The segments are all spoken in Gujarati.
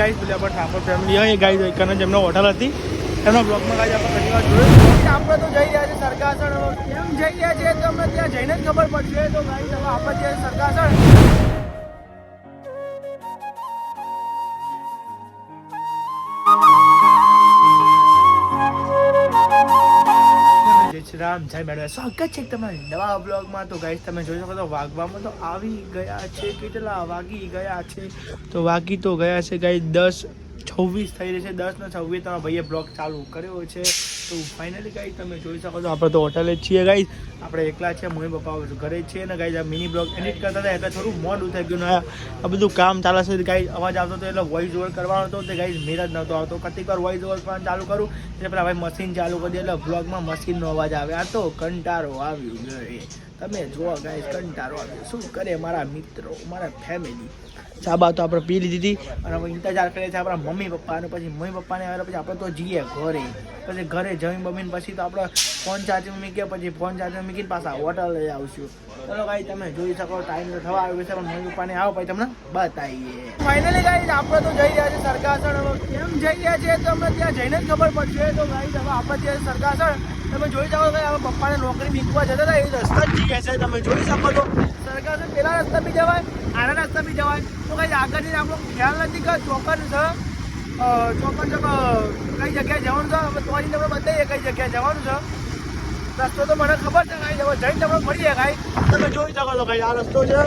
ગાઈસ પેલા આપણે ઠાકોર ફેમિલી અહીં ગાઈસ એકને જેમનો હોટલ હતી, એમના બ્લોગમાં ગાઈસ આપણે ઘણી વાર જોયું. આપણે તો જઈ રહ્યા છે સરકાસણ. કેમ જઈ રહ્યા છીએ? તમને ત્યાં જઈને જ ખબર પડશે. તો ગાઈસ હવે આપણે જઈએ સરકાસણ. રામ જય મેડમ સ્વાગત છે તમારા નવા બ્લોગમાં તો ગાઈશ તમે જોઈ શકો તો વાગવામાં તો આવી ગયા છે, કેટલા વાગી ગયા છે? તો વાગી તો ગયા છે ગાઈ દસ છવ્વીસ થઈ રહી છે, દસ ને છવ્વીસ તમારા ભાઈએ બ્લોગ ચાલુ કર્યો છે. તો ફાઇનલી ગાઈ તમે જોઈ શકો છો, આપણે તો હોટલે જ છીએ ગાઈસ આપણે એકલા છે મમ્મી પપ્પા ઘરે જ છીએ ને ગાઈ આ મિની બ્લોગ એડિટ કરતા હતા, એટલે થોડું મોડું થઈ ગયું આ બધું કામ ચાલે છે. ગાઈ અવાજ આવતો હતો એટલે વોઇસ ઓવર કરવાનો હતો તે ગાઈ મેરા જ નહોતો આવતો. કતિક વાર વોઇસ ઓવર પણ ચાલુ કરું, એટલે પેલા ભાઈ મશીન ચાલુ કરી દે, એટલે બ્લોગમાં મશીનનો અવાજ આવે. આ તો કંટારો આવ્યું તમે જુઓ ગાઈ કંટારો આવ્યો. શું કરે મારા મિત્રો, મારા ફેમિલી ચા તો આપણે પી લીધી અને હવે ઇંતજાર કરીએ છીએ આપણા મમ્મી પપ્પા અને પછી મમ્મી પપ્પાને આવે પછી આપણે તો જઈએ ઘરે. પછી ઘરે જમી બમીને પછી તો આપણે ફોન ચાર્જિંગ મૂકીએ, પછી ફોન ચાર્જિંગ મૂકીને પાછા હોટલ લઈ આવશું. ચલો ભાઈ તમે જોઈ શકો ટાઈમ તો થવા આવ્યો છે, પણ મમ્મી પપ્પાને આવો પછી તમને બતાવીએ. ફાઇનલી ગાઈ આપણે તો જઈ રહ્યા છે સરકાસણ. કેમ જઈ રહ્યા છીએ તમને ત્યાં જઈને જ ખબર પડશે. તો ગાઈ હવે આપણે ત્યાં સરકાસણ તમે જોઈ શકો કે હવે પપ્પાને નોકરી બીકવા જતા હતા, એ રસ્તા જ જઈએ છે. તમે જોઈ શકો છો. સરકાર પેલા રસ્તા બી જવાય, આના રસ્તા બી જવાય. તો કઈ આગળથી આપણો ખ્યાલ નથી કે ચોકન છે. ચોકન છે કઈ જગ્યાએ જવાનું છે? હવે તો તમને બતાવીએ કઈ જગ્યાએ જવાનું છે. રસ્તો તો મને ખબર છે, કાંઈ જઈને તમને મળીએ કાંઈ તમે જોઈ શકો છો કાંઈ આ રસ્તો છે.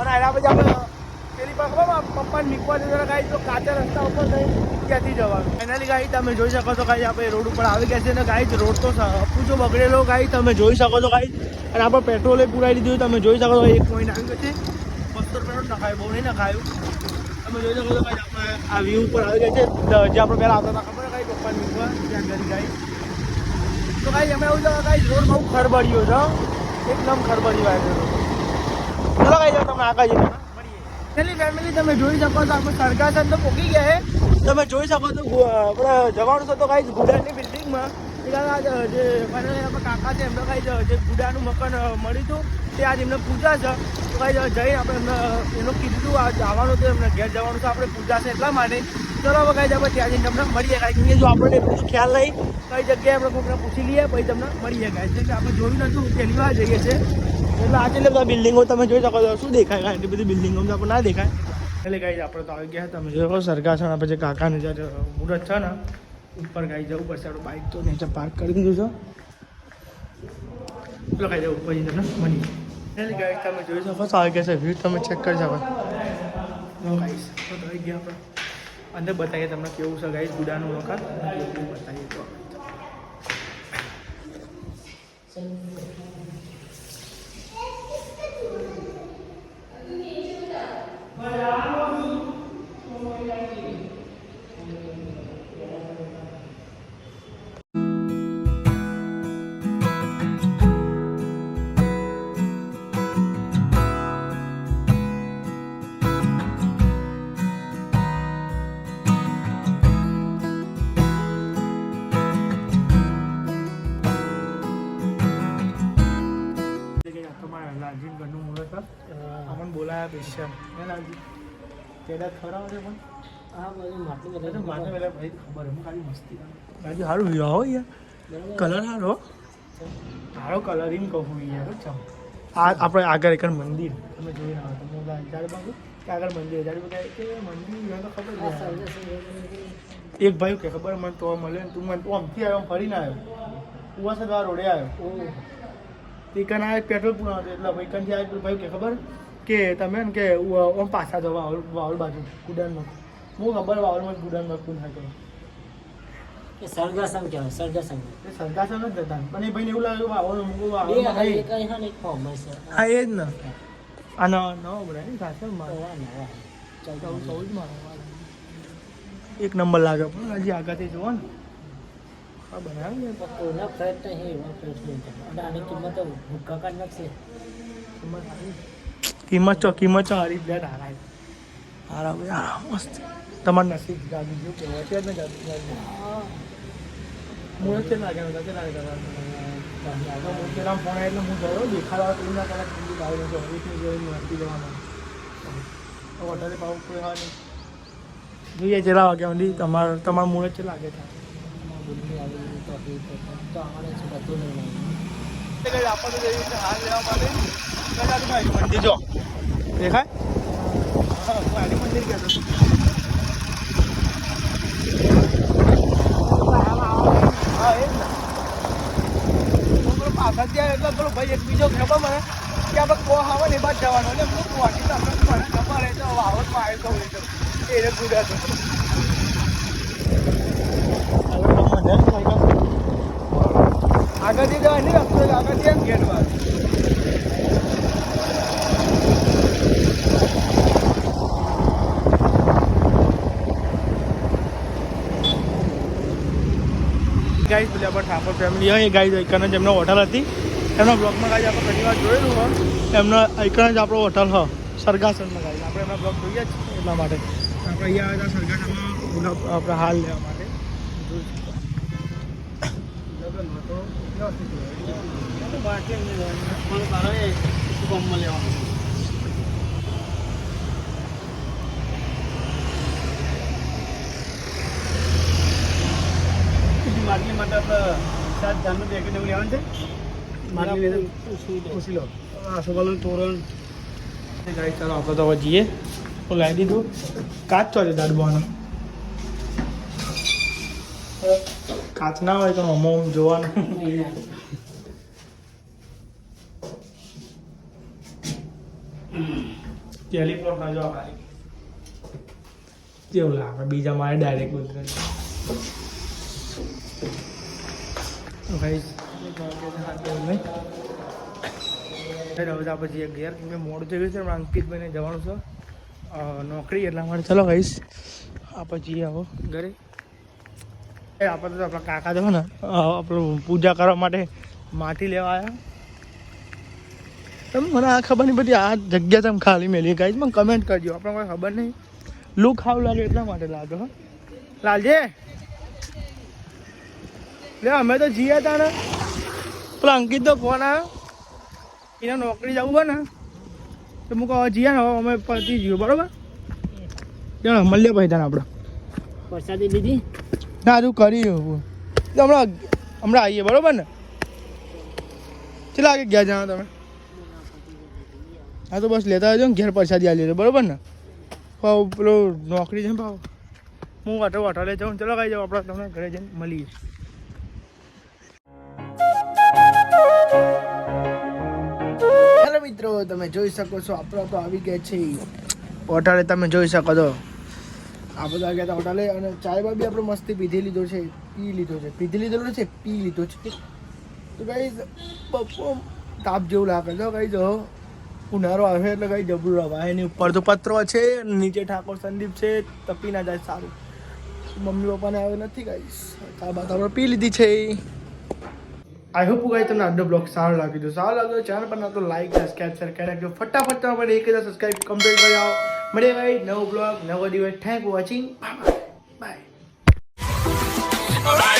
અને એના પછી આપણે પેલી ખબર પપ્પાને નીકળવા જતા કાંઈ તો કાચા રસ્તા ઉપર થઈ ક્યાંથી જવાનું? ફાઇનલી ગાઈ તમે જોઈ શકો છો કાંઈ આપણે રોડ ઉપર આવી ગયા છે અને ગાઈ રોડ તો પૂછો બગડેલો ગાઈ તમે જોઈ શકો છો ગાઈ અને આપણે પેટ્રોલે પુરાઈ દીધું તમે જોઈ શકો છો, એક પોઈન્ટ આવી ગયો છે બસો પેટ્રોલ નખાયું બહુ નહીં નખાયું. તમે જોઈ શકો છો કાંઈ આપણે આ વ્યૂ ઉપર આવી ગયા છે જે આપણે પહેલાં આવતા હતા, ખબર કાંઈ પપ્પાને નીકળવા ત્યાં ઘરે ગાઈ તો કાંઈ અમે એવું જવા કાંઈ રોડ બહુ ખરબડ્યો છે એકદમ ખરબડ્યો આવ્યો ચલો કાંઈ તમે આગળ જઈને પેલી ફેમિલી તમે જોઈ શકો છો આપણે સરકાસન તો પોકી ગયા છે તમે જોઈ શકો છો આપણે જવાનું છે તો કાંઈ ગુડાની બિલ્ડિંગમાં. જે ફાઇનલી કાકા છે, એમને કાંઈ જે ગુડાનું મકાન મળ્યું હતું, તે આજ એમને પૂજા છે. તો કાંઈ જઈને આપણે એમને એનું કીધું આ જવાનું તો એમને ઘેર જવાનું છે, આપણે પૂજા છે એટલા માટે. ચલો હવે કાંઈ આપણે ત્યાં જઈને તમને મળીએ કાંઈ કે જો આપણને ખ્યાલ નહીં, કઈ જગ્યાએ આપણે કોઈને પૂછી લઈએ, પછી તમને મળીએ કાંઈ કે આપણે જોયું નથી પહેલી વાર જઈએ છીએ. એટલે આજે એટલે બધા બિલ્ડિંગો તમે જોઈ શકો છો. શું દેખાય એટલી બધી બિલ્ડિંગો આપણે ના દેખાય. એટલે કાંઈ આપણે તો આવી ગયા તમે જોયો સરકાસણ આપણે જે કાકાને જ્યારે મુહૂર્ત છે ને, ઉપર ગાઈ જવું પડશે. આપણું બાઇક તો નીચે પાર્ક કરી દીધું છે. એટલે કાંઈ જવું પછી તમને મળી. એટલે ગાઈ તમે જોઈ શકો છો, આવી ગયા છે. વ્યૂ તમે ચેક કરી શકો ગાઈસ તો ગયા આપણે. અંદર બતાવીએ તમને કેવું છે ગાઈસ ગુડાનું વખત. બતાવીએ તો તમારા લાલજી ઘરનું મુહૂર્ત અમને બોલાયા પેશિયમ હે લાલજી પેલા ખરા છે પણ હા બધું માટલું અરે બધું માને પેલા ભાઈ ખબર હું ખાલી મસ્તી લાલજી સારું વ્યૂ હો યાર કલર સારો સારો કલરિંગ કહું યાર ચમ આ આપણે આગળ એક મંદિર તમે જોઈ ના હોય તમે જ્યારે બાજુ કે આગળ મંદિર જ્યારે બધા કે મંદિર મને તો ખબર આ છે સર્જે સર્જે એક ભાઈ કે ખબર મને તો મળે ને તું મને તું આમથી આવ્યો આમ ફરીને આવ્યો ઉવાસા દ્વારા રોડે આવ્યો તે આ પેટ્રોલ પૂરા હતું એટલે ભાઈ કંથી આવ્યું ભાઈ કે ખબર? કે તમે ને કે ઓમ પાછા જાઓ વાવલ વાવલ બાજુ ગુડાનમાં. હું ખબર વાવલમાં ગુડાનમાં કુન થાય કરો એ સર્ગાસન કહેવાય સર્ગાસન એ સરગાસન જ જતા પણ એ ભાઈને એવું લાગ્યું વાવલ મૂકું હા એ જ ને. આ ન ન ઉભરાય ને મારો મારે. નવા નવા. ચૌદ ચૌદ જ મારે એક નંબર લાગે પણ હજી આગળથી જુઓ ને. આ બનાવ્યું ને? પણ કોઈના ફ્લેટ નહીં અને આની કિંમત કાઢ નાખશે. કિંમત કિંમત ચો કિંમત ચો હારી બ્લેડ હારા હારા ભાઈ હારા મસ્ત. તમાર નસીબ જાગી ગયું કે વચ્ચે જ ને જાગી જાગી મુહૂર્ત છે લાગે ને કે લાગે તમારે પેલા ફોન એટલે હું ગયો દેખાડવા તો ના કલાક ઠંડી લાવી નથી હરીફની જોઈ નહોતી જવાનું વધારે ભાવ કોઈ હા નહીં. જોઈએ ચેલા વાગ્યા સુધી તમારે તમારું મૂળે છે લાગે છે બુદ્ધિ આવી ગઈ તો આપી તો અમારે છે બધું નહીં આવ્યું કઈ આપણે જઈએ છીએ લેવા માટે? કાંઈ મંદિર જો. દેખાય? હા હું મંદિર કહેતો આવે હા એ જ ને. ત્યાં એટલે પેલો ભાઈ એક બીજો ખબર મને. કે આપણે કો આવે ને એ બાદ જવાનું. એટલે હું પહોંચી તો આપણે મને ખબર એ તો વાવડમાં આવ્યો તો એને કુદા તો આગળથી જવાય નહીં રસ્તો આગળથી એમ વાર ગાઈસ પેલા આપણે ફેમિલી હોય એ ગાઈસ આઈકન જ એમનો હોટલ હતી. એમના બ્લોગમાં ગાઈસ આપણે ઘણી વાર જોયેલું હોય. એમનો આઈકન જ આપણો હોટલ હ. સરગાસનમાં ગાઈસ આપણે એમના બ્લોગ જોઈએ જ એટલા માટે. આપણે અહીંયા આવ્યા હતા સરગાસમાં આપણે હાલ લેવા માટે. લેવાનું માટલી માટે આપણે સાત ધાનનું પેકેટ એવું લેવાનું છે. માટલી પૂછી લો આ સોબાનું તોરણ. ગાઈ ચાલો આપણે તો હવે જઈએ. તો લાવી દીધું. કાચ ચો છે કાચ ના હોય તો અમો જોવાનું. ટેલિફોન ખાજો ખાલી કેવું લાગે? બીજા મારે ડાયરેક્ટ ભાઈ હવે આપણે જઈએ ઘેર. મેં મોડું થઈ ગયું છે અંકિતભાઈને જવાનું છે. નોકરી, એટલા માટે ચલો કહીશ આપણે જઈએ આવો ઘરે. એ આપણે તો આપણા કાકા તો ને આપણું પૂજા કરવા માટે માટી લેવા આવ્યા તમે મને આ ખબર નહીં બધી આ જગ્યા તમે ખાલી મેલી. ગાઈશ મને કમેન્ટ કરજો. આપણે કોઈ ખબર નહીં. લુક હાવ લાગે એટલા માટે લાગે હો. લાલજે. લે, અમે તો જીયા તા ને. પેલા અંકિત તો ફોન આવ્યો એને નોકરી જવું હોય ને, તો હું કહું જીયા ને અમે પતી ગયું બરોબર? ચાલો મળીએ પછી તને આપણે પ્રસાદી લીધી. ના તું કરી હમણાં હમણાં આવીએ બરોબર ને? કેટલા વાગે ગયા જાણો તમે? હા તો બસ લેતા આવજો ને ઘેર પ્રસાદી આવી લેજો બરોબર ને? ભાવ પેલો નોકરી છે પાવ. હું વાટો વાટા લઈ જાઉં ચલો ખાઈ જાઉં આપણે તમને ઘરે જઈને મળીએ. હેલો મિત્રો તમે જોઈ શકો છો આપણો તો આવી ગયા છે. હોટલે તમે જોઈ શકો છો. આ બધા ગયા હતા હોટલે અને ચાય બા બી આપણે મસ્તી પીધી લીધો છે, પી લીધો છે. પીધી લીધેલો છે પી લીધો છે. તો કઈ પપ્પો તાપ જેવું લાગે છે કઈ જો ઉનાળો આવે એટલે કઈ જબરું રવાય. એની ઉપર તો પત્રો છે, નીચે ઠાકોર સંદીપ છે, તપી ના જાય સારું. મમ્મી પપ્પાને આવે નથી ગાઈશ ચા આપણે પી લીધી છે. આઈ હોપ ગાઈ તમને આજનો બ્લોગ સારો લાગ્યો સારો લાગ્યો ચેનલ પર ના તો લાઈક સબસ્ક્રાઈબ શેર કરી નાખજો ફટાફટ તમારે એક હજાર સબસ્ક્રાઈબ કમ્પ્લીટ કરી આવો. મળીએ ભાઈ નવો બ્લોગ નવો દિવસ. Thank watching bye bye